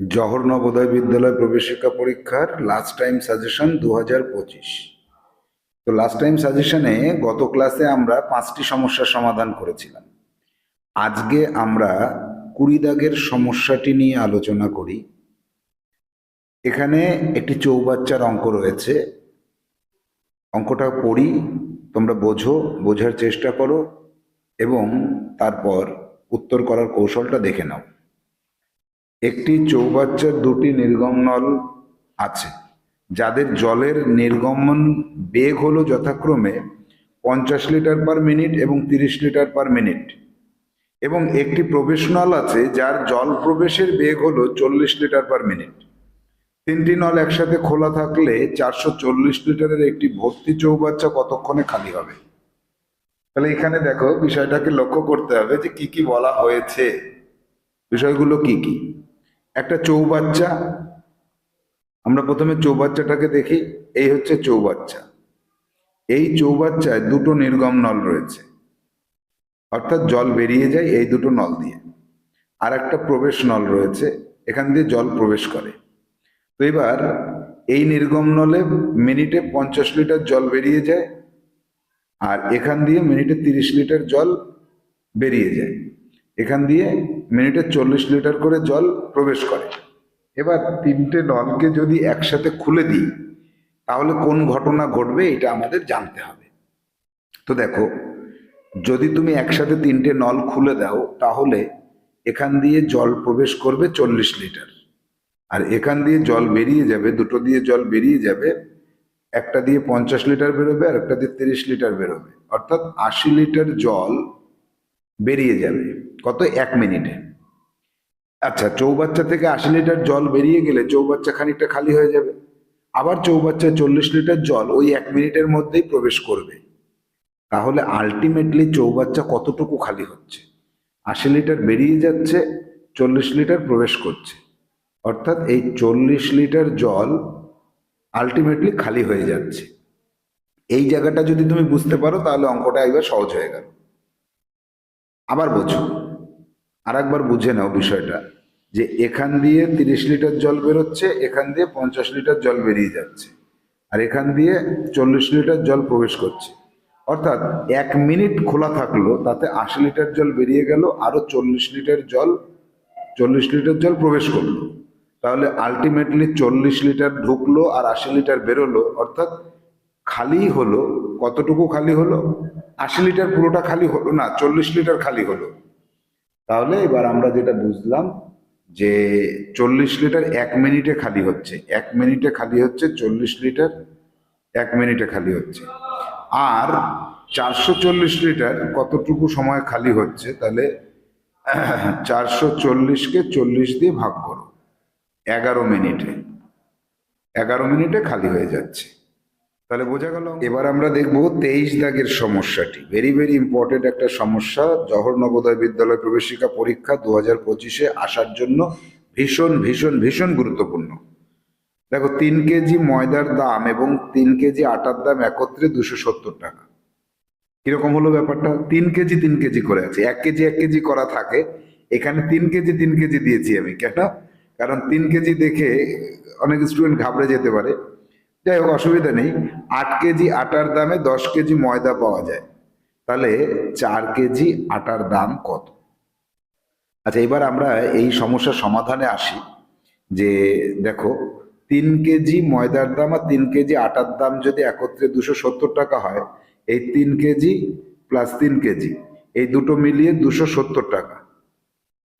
জহর নবোদয় বিদ্যালয় প্রবেশিকা পরীক্ষার লাস্ট টাইম সাজেশন দু হাজার পঁচিশ। তো লাস্ট টাইম সাজেশনে গত ক্লাসে আমরা পাঁচটি সমস্যার সমাধান করেছিলাম। আজকে আমরা কুড়ি দাগের সমস্যাটি নিয়ে আলোচনা করি। এখানে একটি চৌবাচ্চার অঙ্ক রয়েছে। অঙ্কটা পড়ি, তোমরা বোঝো, বোঝার চেষ্টা করো এবং তারপর উত্তর করার কৌশলটা দেখে নাও। একটি চৌবাচ্চার দুটি নির্গম নল আছে। যাদের জলের নির্গমন বেগ হলো যথাক্রমে পঞ্চাশ লিটার পার মিনিট এবং তিরিশ লিটার পার মিনিট। এবং একটি প্রবেশ নল আছে যার জল প্রবেশের বেগ হলো চল্লিশ লিটার পার মিনিট। তিনটি নল একসাথে খোলা থাকলে চারশো চল্লিশ লিটারের একটি ভর্তি চৌবাচ্চা কতক্ষণে খালি হবে? তাহলে এখানে দেখো বিষয়টাকে লক্ষ্য করতে হবে যে কি কি বলা হয়েছে। বিষয়গুলো কি কি? একটা চৌবাচ্চা। আমরা প্রথমে চৌবাচ্চাটাকে দেখি, এই হচ্ছে চৌবাচ্চা। এই চৌবাচ্চায় দুটো নির্গম নল রয়েছে। অর্থাৎ জল বেরিয়ে যায় এই দুটো নল দিয়ে। আর একটা প্রবেশ নল রয়েছে, এখান দিয়ে জল প্রবেশ করে। তো এবার এই নির্গম নলে মিনিটে পঞ্চাশ লিটার জল বেরিয়ে যায়, আর এখান দিয়ে মিনিটে তিরিশ লিটার জল বেরিয়ে যায়। এখান দিয়ে মিনিটে চল্লিশ লিটার করে জল প্রবেশ করে। এবার তিনটে নলকে যদি একসাথে খুলে দিই, তাহলে কোন ঘটনা ঘটবে এটা আমাদের জানতে হবে। তো দেখো, যদি তুমি একসাথে তিনটে নল খুলে দাও, তাহলে এখান দিয়ে জল প্রবেশ করবে চল্লিশ লিটার। আর এখান দিয়ে জল বেরিয়ে যাবে, দুটো দিয়ে জল বেরিয়ে যাবে, একটা দিয়ে পঞ্চাশ লিটার বেরোবে আর একটা দিয়ে তিরিশ লিটার বেরোবে। অর্থাৎ আশি লিটার জল বেরিয়ে যাবে। কত? এক মিনিটে। আচ্ছা চৌবাচ্চা থেকে আশি লিটার জল বেরিয়ে গেলে চৌবাচ্চা খানিকটা খালি হয়ে যাবে। আবার চৌবাচ্চায় চল্লিশ লিটার জল ওই এক মিনিটের মধ্যেই প্রবেশ করবে। তাহলে আলটিমেটলি চৌবাচ্চা কতটুকু খালি হচ্ছে? আশি লিটার বেরিয়ে যাচ্ছে, চল্লিশ লিটার প্রবেশ করছে। অর্থাৎ এই চল্লিশ লিটার জল আলটিমেটলি খালি হয়ে যাচ্ছে। এই জায়গাটা যদি তুমি বুঝতে পারো, তাহলে অঙ্কটা একবার সহজ হয়ে গেল। আবার বোঝো। আর একবার বুঝে নাও বিষয়টা, যে এখান দিয়ে তিরিশ লিটার জল বেরোচ্ছে, এখান দিয়ে পঞ্চাশ লিটার জল বেরিয়ে যাচ্ছে, আর এখান দিয়ে চল্লিশ লিটার জল প্রবেশ করছে। অর্থাৎ এক মিনিট খোলা থাকল, তাতে আশি লিটার জল বেরিয়ে গেল, আরও চল্লিশ লিটার জল, চল্লিশ লিটার জল প্রবেশ করল। তাহলে আলটিমেটলি চল্লিশ লিটার ঢুকলো আর আশি লিটার বেরোলো, অর্থাৎ খালি হলো, কতটুকু খালি হলো? আশি লিটার পুরোটা খালি হলো না, চল্লিশ লিটার খালি হলো। তাহলে এবার আমরা যেটা বুঝলাম যে চল্লিশ লিটার এক মিনিটে খালি হচ্ছে, এক মিনিটে খালি হচ্ছে চল্লিশ লিটার, এক মিনিটে খালি হচ্ছে। আর চারশো চল্লিশ লিটার কতটুকু সময় খালি হচ্ছে, তাহলে চারশো চল্লিশকে চল্লিশ দিয়ে ভাগ করো, এগারো মিনিটে। এগারো মিনিটে খালি হয়ে যাচ্ছে। তাহলে বোঝা গেল এবার আমরা দেখব তেইশ দাগের সমস্যাটি। ভেরি ভেরি ইম্পর্টেন্ট একটা সমস্যা। জহর নবোদয় বিদ্যালয় প্রবেশিকা পরীক্ষা দু হাজার পঁচিশে আসার জন্য ভীষণ ভীষণ ভীষণ গুরুত্বপূর্ণ। দেখো, তিন কেজি ময়দার দাম এবং তিন কেজি আটার দাম একত্রে দুশো সত্তর টাকা। কীরকম হলো ব্যাপারটা? তিন কেজি তিন কেজি করে আছে। এক কেজি এক কেজি করা থাকে। এখানে তিন কেজি তিন কেজি দিয়েছি আমি। কেন? কারণ তিন কেজি দেখে অনেক স্টুডেন্ট ঘাবড়ে যেতে পারে। যাই হোক, অসুবিধা নেই। আট কেজি আটার দামে দশ কেজি ময়দা পাওয়া যায়। তাহলে চার কেজি আটার দাম কত? আচ্ছা এবার আমরা এই সমস্যার সমাধানে আসি। যে দেখো, তিন কেজি ময়দার দাম আর তিন কেজি আটার দাম যদি একত্রে দুশো সত্তর টাকা হয়, এই তিন কেজি প্লাস তিন কেজি, এই দুটো মিলিয়ে দুশো সত্তর টাকা।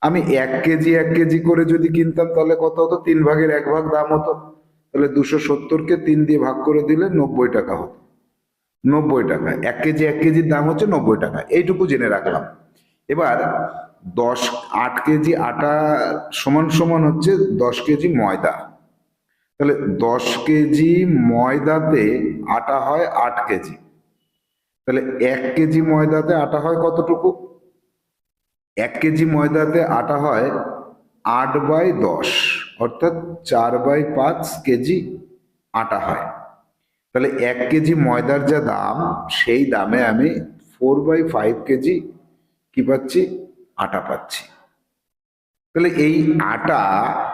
আমি এক কেজি এক কেজি করে যদি কিনতাম, তাহলে কত হতো? তিন ভাগের এক ভাগ দাম হতো। তাহলে দুশো সত্তরকে তিন দিয়ে ভাগ করে দিলে নব্বই টাকা হতো। নব্বই টাকা, এক কেজি, এক কেজির দাম হচ্ছে নব্বই টাকা, এইটুকু জেনে রাখলাম। এবার দশ, আট কেজি আটা সমান সমান হচ্ছে দশ কেজি ময়দা। তাহলে দশ কেজি ময়দাতে আটা হয় আট কেজি। তাহলে এক কেজি ময়দাতে আটা হয় কতটুকু? এক কেজি ময়দাতে আটা হয় আট বাই দশ। অর্থাৎ চার বাই পাঁচ কেজি আটা হয়। তাহলে এক কেজি ময়দার যা দাম, সেই দামে আমি ফোর বাই ফাইভ কেজি কি পাচ্ছি? আটা পাচ্ছি। তাহলে এই আটা,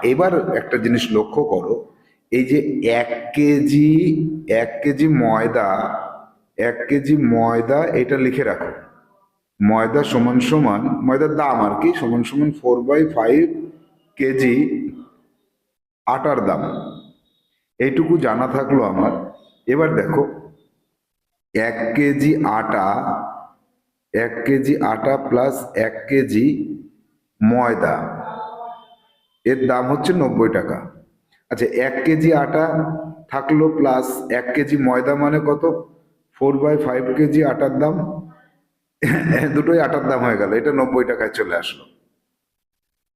এবার একটা জিনিস লক্ষ্য করো, এই যে এক কেজি এক কেজি ময়দা, এক কেজি ময়দা, এটা লিখে রাখো। ময়দা সমান সমান, ময়দার দাম আর কি, সমান সমান ফোর বাই ফাইভ কেজি আটার দাম। এইটুকু জানা থাকল আমার। এবার দেখো, এক কেজি আটা, এক কেজি আটা প্লাস এক কেজি ময়দা, এর দাম হচ্ছে নব্বই টাকা। আচ্ছা এক কেজি আটা থাকল প্লাস এক কেজি ময়দা মানে কত? ফোর বাই ফাইভ কেজি আটার দাম। দুটোই আটার দাম হয়ে গেল, এটা নব্বই টাকায় চলে আসলো।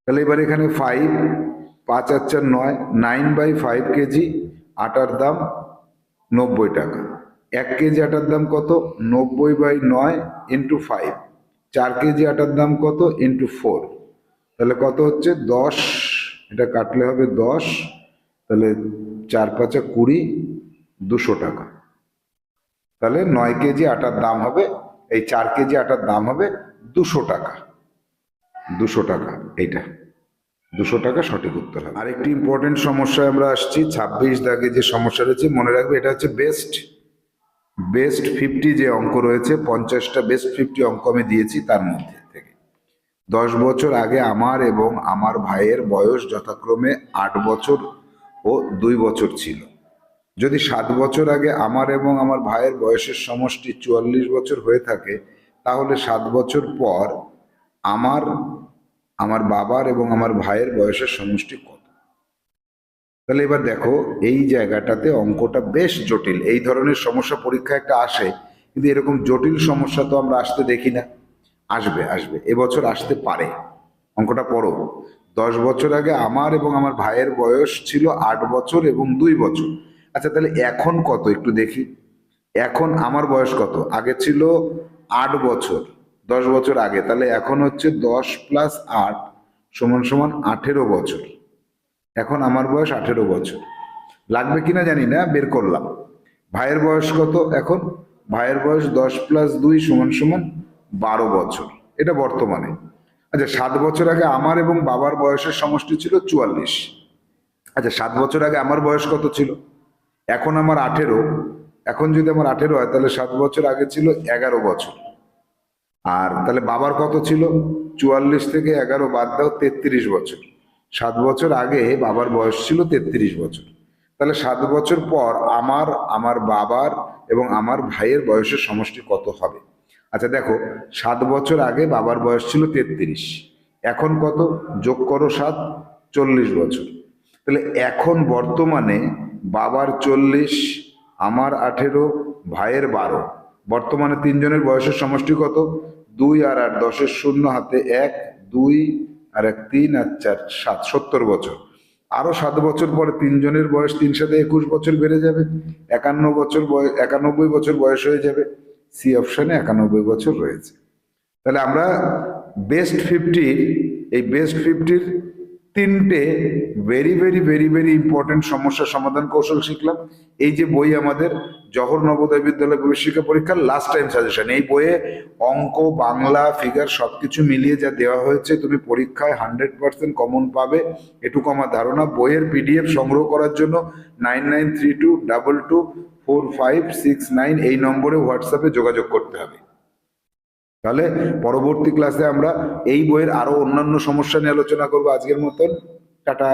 তাহলে এবার এখানে ফাইভ পাঁচ আর চার নয় নাইন বাই ফাইভ কেজি আটার দাম নব্বই টাকা। এক কেজি আটার দাম কত? নব্বই বাই নয় ইন্টু ফাইভ চার কেজি আটার দাম কত? ইন্টু ফোর তাহলে কত হচ্ছে? দশ। এটা কাটলে হবে দশ। তাহলে চার পাঁচা কুড়ি, দুশো টাকা। তাহলে নয় কেজি আটার দাম হবে, এই চার কেজি আটার দাম হবে দুশো টাকা। দুশো টাকা, এইটা। দুশো টাকা সঠিক উত্তর হবে। আরেকটি ইম্পর্টেন্ট সমস্যায় আমরা আসছি, ছাব্বিশ দাগে যে সমস্যা রয়েছে, মনে রাখবে, এটা হচ্ছে বেস্ট বেস্ট ফিফটি যে অঙ্ক রয়েছে, পঞ্চাশটা বেস্ট ফিফটি অঙ্ক আমি দিয়েছি তার মধ্যে থেকে। দশ বছর আগে আমার এবং আমার ভাইয়ের বয়স যথাক্রমে আট বছর ও দুই বছর ছিল। যদি সাত বছর আগে আমার এবং আমার ভাইয়ের বয়সের সমষ্টি চুয়াল্লিশ বছর হয়ে থাকে, তাহলে সাত বছর পর আমার আমার বাবার এবং আমার ভাইয়ের বয়সের সমষ্টি কত? তাহলে এবার দেখো, এই জায়গাটাতে অঙ্কটা বেশ জটিল। এই ধরনের সমস্যা পরীক্ষা একটা আসে, কিন্তু এরকম জটিল সমস্যা তো আমরা আসতে দেখি না। আসবে আসবে। এবছর আসতে পারে। অঙ্কটা পড়ো। দশ বছর আগে আমার এবং আমার ভাইয়ের বয়স ছিল আট বছর এবং দুই বছর। আচ্ছা তাহলে এখন কত? একটু দেখি। এখন আমার বয়স কত? আগে ছিল আট বছর। দশ বছর আগে, তাহলে এখন হচ্ছে দশ প্লাস আট সমান সমান আঠেরো বছর। এখন আমার বয়স আঠেরো বছর। লাগবে কিনা জানি না, বের করলাম। ভাইয়ের বয়স কত এখন? ভাইয়ের বয়স দশ প্লাস দুই সমান সমান বারো বছর। এটা বর্তমানে। আচ্ছা সাত বছর আগে আমার এবং বাবার বয়সের সমষ্টি ছিল চুয়াল্লিশ। আচ্ছা সাত বছর আগে আমার বয়স কত ছিল? এখন আমার আঠেরো। এখন যদি আমার আঠেরো হয়, তাহলে সাত বছর আগে ছিল এগারো বছর। আর তাহলে বাবার কত ছিল? চুয়াল্লিশ থেকে এগারো বাদ দাও, তেত্রিশ বছর। সাত বছর আগে বাবার বয়স ছিল তেত্রিশ বছর। তাহলে সাত বছর পর আমার আমার বাবার এবং আমার ভাইয়ের বয়সের সমষ্টি কত হবে? আচ্ছা দেখো, সাত বছর আগে বাবার বয়স ছিল তেত্রিশ। এখন কত? যোগ করো সাত, চল্লিশ বছর। তাহলে এখন বর্তমানে বাবার চল্লিশ, আমার আঠেরো, ভাইয়ের বারো। বর্তমানে তিনজনের বয়সের সমষ্টি কত? দুই আর আট, দশের শূন্য হাতে এক, দুই আর এক, তিন আর চার, সাত, সত্তর বছর। আরও সাত বছর পরে তিনজনের বয়স তিন সাথে একুশ বছর বেড়ে যাবে। একান্ন বছর বয়স একানব্বই বছর বয়স হয়ে যাবে। সি অপশনে একানব্বই বছর রয়েছে। তাহলে আমরা বেস্ট ফিফটির, এই বেস্ট ফিফটির তিনটে very very very very important সমস্যার সমাধান কৌশল শিখলাম। এই যে বই আমাদের, জহর নবোদয় বিদ্যালয় প্রবেশিকা পরীক্ষার লাস্ট টাইম সাজেশন এই বইয়ে অঙ্ক, বাংলা ফিগার সবকিছু মিলিয়ে যা দেওয়া হয়েছে, তুমি পরীক্ষায় হান্ড্রেড পার্সেন্ট কমন পাবে। এটুকু আমার ধারণা। বইয়ের পিডিএফ সংগ্রহ করার জন্য nine nine three two double two four five six nine এই নম্বরে হোয়াটসঅ্যাপে যোগাযোগ করতে হবে। তাহলে পরবর্তী ক্লাসে আমরা এই বইয়ের আরও অন্যান্য সমস্যা নিয়ে আলোচনা করব আজকের মতন। টাটা।